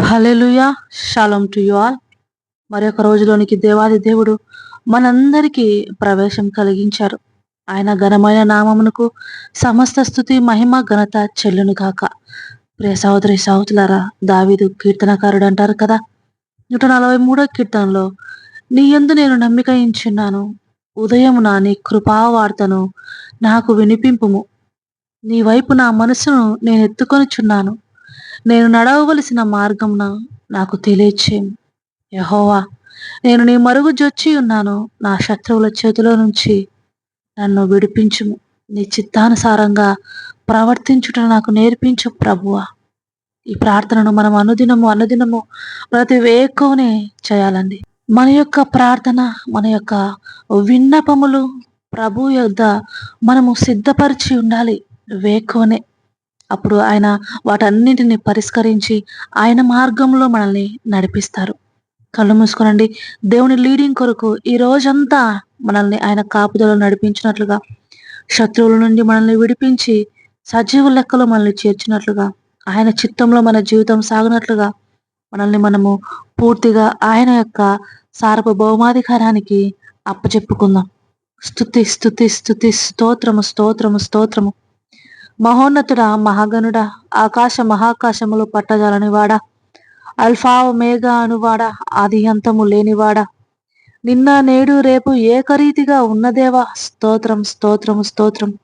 Hallelujah shalom to you all. మరి ఒక రోజులోనికి దేవాది దేవుడు మనందరికీ ప్రవేశం కలిగించారు. ఆయన ఘనమైన నామమునకు సమస్త స్థుతి మహిమ ఘనత చెల్లును కాక ప్రియ సహోదరి సహోదరులారా దావీదు కీర్తనకారుడు అంటారు కదా? నూట నలభై మూడో కీర్తనలో నీ ఎందు నేను నమ్మిక ఇచ్చున్నాను ఉదయము నా నీ కృపావార్తను నాకు వినిపింపుము. నీ వైపు నా మనసును నేను ఎత్తుకొనిచున్నాను. నేను నడవవలసిన మార్గంన నాకు తెలియచేము యహోవా నేను నీ మరుగు జొచ్చి ఉన్నాను. నా శత్రువుల చేతిలో నుంచి నన్ను విడిపించుము. నీ చిత్తానుసారంగా ప్రవర్తించుట నాకు నేర్పించు ప్రభువా. ఈ ప్రార్థనను మనం అనుదినము అనుదినము ప్రతి వేకువనే చేయాలండి. మన యొక్క ప్రార్థన మన యొక్క విన్నపములు ప్రభు యొద్ద మనము సిద్ధపరిచి ఉండాలి. వేకువనే. అప్పుడు ఆయన వాటన్నింటిని పరిష్కరించి ఆయన మార్గంలో మనల్ని నడిపిస్తారు. కళ్ళు మూసుకోనండి. దేవుని లీడింగ్ కొరకు ఈ రోజంతా మనల్ని ఆయన కాపుదలో నడిపించినట్లుగా శత్రువుల నుండి మనల్ని విడిపించి సజీవ లెక్కలో మనల్ని చేర్చినట్లుగా ఆయన చిత్తంలో మన జీవితం సాగినట్లుగా మనల్ని మనము పూర్తిగా ఆయన యొక్క సారపు బహుమాధికారానికి అప్పచెప్పుకుందాం. స్థుతి స్థుతి స్థుతి స్తోత్రము స్తోత్రము స్తోత్రము. మహోన్నతుడ మహాగణుడ ఆకాశ మహాకాశములు పట్టజాలని వాడా అల్ఫా మేఘా అనువాడా ఆది అంతము లేనివాడా? నిన్న నేడు రేపు ఏకరీతిగా ఉన్నదేవా? స్తోత్రం స్తోత్రం స్తోత్రం.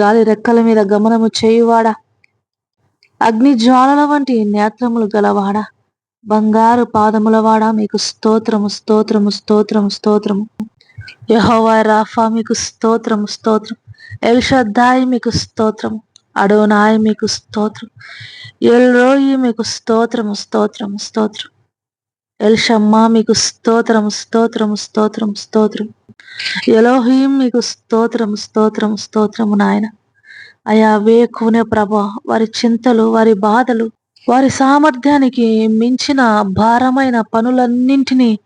గాలి రెక్కల మీద గమనము చేయువాడా? అగ్ని జ్వాలల వంటి నేత్రములు గలవాడా? బంగారు పాదముల వాడా? మీకు స్తోత్రము స్తోత్రము స్తోత్రము స్తోత్రము. యహోవా రాఫా మీకు స్తోత్రము స్తోత్రం. ఎల్షద్దాయి మీకు స్తోత్రం అడోనాయి మీకు స్తోత్రం ఎల్రోయి మీకు స్తోత్రము స్తోత్రము స్తోత్రం ఎల్షమ్మా మీకు స్తోత్రం స్తోత్రం స్తోత్రం స్తోత్రం ఎలోహీం మీకు స్తోత్రం స్తోత్రం స్తోత్రము నాయన అయా వేకునే ప్రభ వారి చింతలు వారి బాధలు వారి సామర్థ్యానికి మించిన భారమైన పనులన్నింటినీ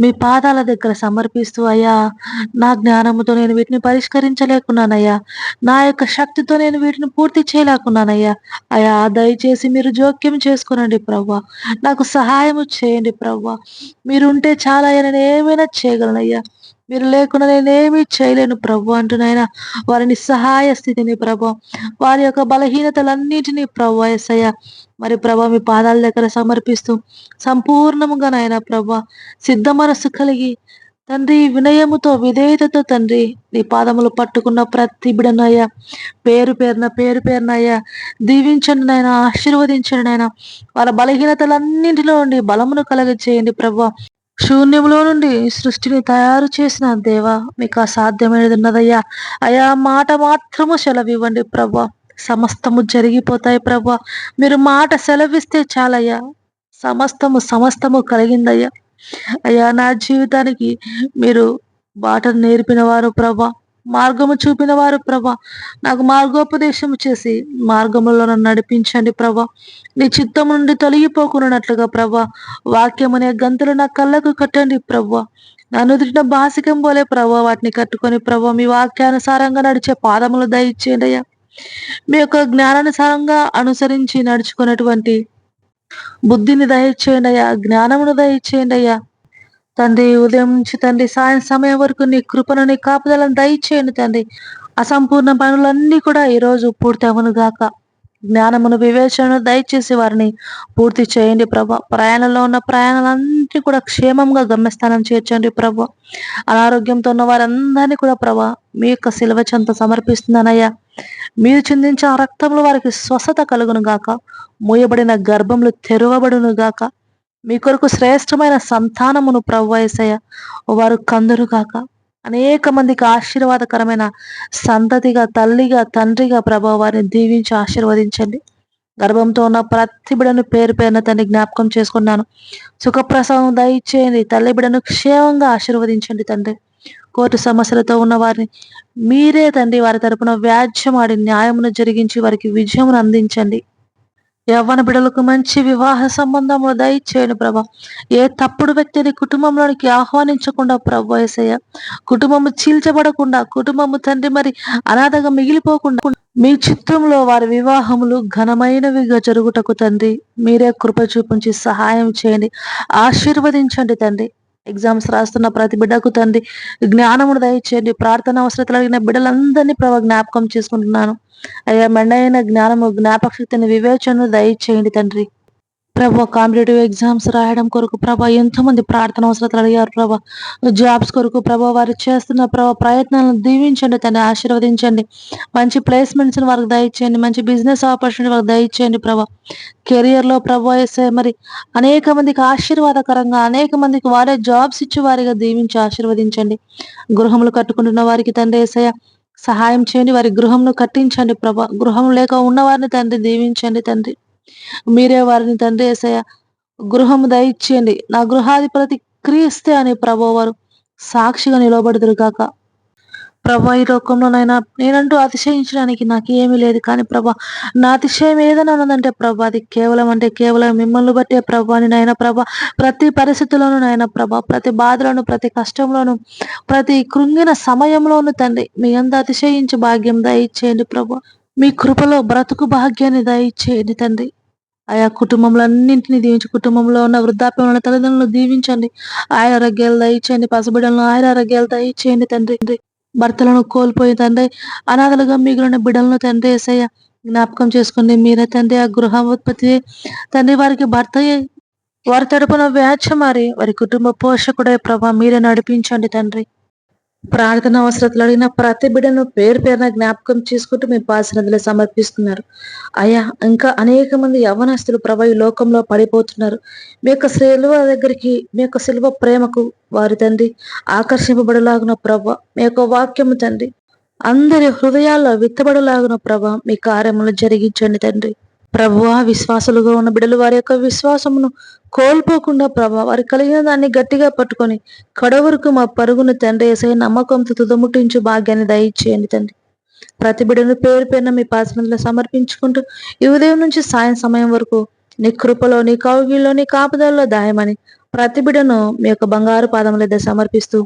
మీ పాదాల దగ్గర సమర్పిస్తూ అయ్యా నా జ్ఞానముతో నేను వీటిని పరిష్కరించలేకున్నానయ్యా. నా యొక్క శక్తితో నేను వీటిని పూర్తి చేయలేకున్నానయ్యా. అయ్యా దయచేసి మీరు జోక్యం చేసుకునండి ప్రవ్వా. నాకు సహాయము చేయండి ప్రవ్వా. మీరుంటే చాలా నేను ఏమైనా చేయగలనయ్యా. మీరు లేకుండా నేనేమీ చేయలేను ప్రభు అంటున్నాయన వారిని సహాయ స్థితిని ప్రభు వారి యొక్క బలహీనతలన్నిటినీ ప్రభు ఎస్సయ్య మరి ప్రభా మీ పాదాల దగ్గర సమర్పిస్తూ సంపూర్ణముగా నాయన ప్రభా సిద్ధ మనస్సు కలిగి తండ్రి వినయముతో విధేయతతో తండ్రి నీ పాదములు పట్టుకున్న ప్రతి బిడనయ్యా పేరు పేరున పేరు పేరునయ్యా దీవించండి నాయన ఆశీర్వదించండి నాయన. వాళ్ళ బలహీనతలన్నింటిలో ఉండి బలమును కలగచేయండి ప్రభా. శూన్యములో నుండి సృష్టిని తయారు చేసిన దేవా మీకు అసాధ్యమైనది ఉన్నదయ్యా. అయా మాట మాత్రము సెలవివ్వండి ప్రభా. సమస్తము జరిగిపోతాయి ప్రభా. మీరు మాట సెలవిస్తే చాలయ్యా. సమస్తము సమస్తము కలిగిందయ్యా. అయ్యా నా జీవితానికి మీరు బాటను నేర్పిన వారు ప్రభా. మార్గము చూపిన వారు ప్రభా. నాకు మార్గోపదేశం చేసి మార్గములో నన్ను నడిపించండి ప్రభా. నీ చిత్తం నుండి తొలగిపోకున్నట్లుగా ప్రభా. వాక్యమనే గంతులు నా కళ్ళకు కట్టండి ప్రభా. నన్ను బాసికం పోలే ప్రభా వాటిని కట్టుకొని ప్రభా మీ వాక్యానుసారంగా నడిచే పాదములు దయచేయండి అయ్యా. మీ యొక్క జ్ఞానానుసారంగా అనుసరించి నడుచుకున్నటువంటి బుద్ధిని దయచేయండి అయ్యా జ్ఞానమును దయచేయండి అయ్యా. తండ్రి ఉదయం నుంచి తండ్రి సాయం సమయం వరకు నీ కృపను నీ కాపుదలను దయచేయండి తండ్రి. అసంపూర్ణ పనులన్నీ కూడా ఈరోజు పూర్తి అవను గాక. జ్ఞానమును వివేచనను దయచేసి వారిని పూర్తి చేయండి ప్రభా. ప్రయాణంలో ఉన్న ప్రయాణాలన్నీ కూడా క్షేమంగా గమ్యస్థానం చేర్చండి ప్రభా. అనారోగ్యంతో ఉన్న వారందరినీ కూడా ప్రభా మీ యొక్క శిలవ చెంత సమర్పిస్తున్నానయ్యా. మీరు చిందించిన రక్తంలో వారికి స్వస్థత కలుగును గాక. మూయబడిన గర్భములు తెరవబడును గాక. మీ కొరకు శ్రేష్టమైన సంతానమును ప్రవ్వయసయ వారు కందురు గాక. అనేక మందికి ఆశీర్వాదకరమైన సంతతిగా తల్లిగా తండ్రిగా ప్రభావ వారిని దీవించి ఆశీర్వదించండి. గర్భంతో ఉన్న ప్రతి బిడను పేరు పేరున తండ్రి జ్ఞాపకం చేసుకున్నాను. సుఖప్రసవం దయచేయండి. తల్లి బిడను క్షేమంగా ఆశీర్వదించండి తండ్రి. కోర్టు సమస్యలతో ఉన్న వారిని మీరే తండ్రి వారి తరపున వ్యాజ్యమాడి న్యాయమును జరిగించి వారికి విజయమును అందించండి. యవ్వన బిడలకు మంచి వివాహ సంబంధములు దయచేయండి ప్రభా. ఏ తప్పుడు వ్యక్తిని కుటుంబంలోనికి ఆహ్వానించకుండా ప్రభు ఏసయ్య. కుటుంబము చీల్చబడకుండా కుటుంబము తండ్రి మరి అనాథగా మిగిలిపోకుండా మీ చిత్రంలో వారి వివాహములు ఘనమైనవిగా జరుగుటకు తండ్రి మీరే కృప చూపించి సహాయం చేయండి. ఆశీర్వదించండి తండ్రి. ఎగ్జామ్స్ రాస్తున్న ప్రతి బిడ్డకు తండ్రి జ్ఞానమును దయచేయండి. ప్రార్థన అవసరతలు అడిగిన బిడ్డలందరినీ ప్రభావ జ్ఞాపకం చేసుకుంటున్నాను. అయ్యా మెండైన జ్ఞానము జ్ఞాపక శక్తిని వివేచనను దయచేయండి తండ్రి. ప్రభా కాంపిటేటివ్ ఎగ్జామ్స్ రాయడం కొరకు ప్రభా ఎంతో మంది ప్రార్థన అవసరతలు అడిగారు ప్రభా. జాబ్స్ కొరకు ప్రభా వారు చేస్తున్న ప్రభా ప్రయత్నాలను దీవించండి తను ఆశీర్వదించండి. మంచి ప్లేస్మెంట్స్ వారికి దయచేయండి మంచి బిజినెస్ ఆపర్చునిటీ వారికి దయచేయండి ప్రభా. కెరియర్లో ప్రభా వేసే మరి అనేక మందికి ఆశీర్వాదకరంగా అనేక మందికి వారే జాబ్స్ ఇచ్చి వారిగా దీవించి ఆశీర్వదించండి. గృహములు కట్టుకుంటున్న వారికి తండ్రి వేసయ సహాయం చేయండి వారి గృహంను కట్టించండి ప్రభా. గృహం లేక ఉన్నవారిని తండ్రి దీవించండి తండ్రి. మీరే వారిని తండ్రి ఏసయ్య గృహము దయచేయండి. నా గృహాధిపతి క్రీస్తే అని ప్రభు వారు సాక్షిగా నిలబడుతురు కాక ప్రభా ఈ లోకంలోనైనా నేనంటూ అతిశయించడానికి నాకు ఏమీ లేదు. కానీ ప్రభా నా అతిశయం ఏదైనా ఉన్నదంటే ప్రభా అది కేవలం అంటే కేవలం మిమ్మల్ని బట్టే ప్రభాని నాయన ప్రభా ప్రతి పరిస్థితుల్లోనూ నాయన ప్రభా ప్రతి బాధలోను ప్రతి కష్టంలోను ప్రతి కృంగిన సమయంలోను తండ్రి మీ అంత అతిశయించి భాగ్యం దయచేయండి ప్రభా. మీ కృపలో బ్రతుకు భాగ్యాన్ని దయచేయండి తండ్రి. ఆయా కుటుంబంలో అన్నింటినీ దీవించి కుటుంబంలో ఉన్న వృద్ధాప్యంలో ఉన్న తల్లిదండ్రులను దీవించండి. ఆయన ఆరోగ్యాలు దయచేయండి పసిబిడ్డలను ఆయన ఆరోగ్యాలు దయచేయండి తండ్రి. భర్తలను కోల్పోయి తండ్రి అనాథలుగా మిగిలిన బిడ్డలను తండ్రి ఏసయ్య జ్ఞాపకం చేసుకోండి మీరే తండ్రి ఆ గృహ ఉత్పత్తి తండ్రి వారికి భర్త వారి తరపున వ్యాచమారి వారి కుటుంబ పోషకుడే ప్రభా మీరే నడిపించండి తండ్రి. ప్రార్థన అవసరతలు అడిగిన ప్రతి బిడ్డను పేరు పేరున జ్ఞాపకం చేసుకుంటూ మీ పాసనదులు సమర్పిస్తున్నారు. అయ్యా ఇంకా అనేక మంది యవనస్తులు ప్రభా ఈ లోకంలో పడిపోతున్నారు. మీ యొక్క శిలువ దగ్గరికి మీ యొక్క శిలువ ప్రేమకు వారి తండ్రి ఆకర్షింపబడలాగున ప్రభ మీ యొక్క వాక్యము తండ్రి అందరి హృదయాల్లో విత్తబడలాగున ప్రభ మీ కార్యములు జరిగించండి తండ్రి. ప్రభువా విశ్వాసులుగా ఉన్న బిడ్డలు వారి యొక్క విశ్వాసమును కోల్పోకుండా ప్రభా వారి కలిగిన దాన్ని గట్టిగా పట్టుకొని కడవరకు మా పరుగును తండ్రి వేసే నమ్మకంతో తుదముట్టించు భాగ్యాన్ని దయచేయండి తండ్రి. ప్రతి బిడ్డను పేరు పేరున మీ పాసనలో సమర్పించుకుంటూ ఈ ఉదయం నుంచి సాయం సమయం వరకు నీ కృపలో నీ కౌగిల్లో నీ కాపుదల్లో దాయమని ప్రతి బిడ్డను మీ యొక్క బంగారు పాదముల సమర్పిస్తూ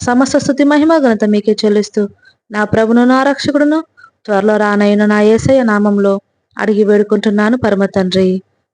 సమస్త స్థుతి మహిమ ఘనత మీకే చెల్లిస్తూ నా ప్రభును నా రక్షకుడును త్వరలో రానైన నా ఏసయ్య నామంలో అడిగి వేడుకుంటున్నాను. పరమ తండ్రి.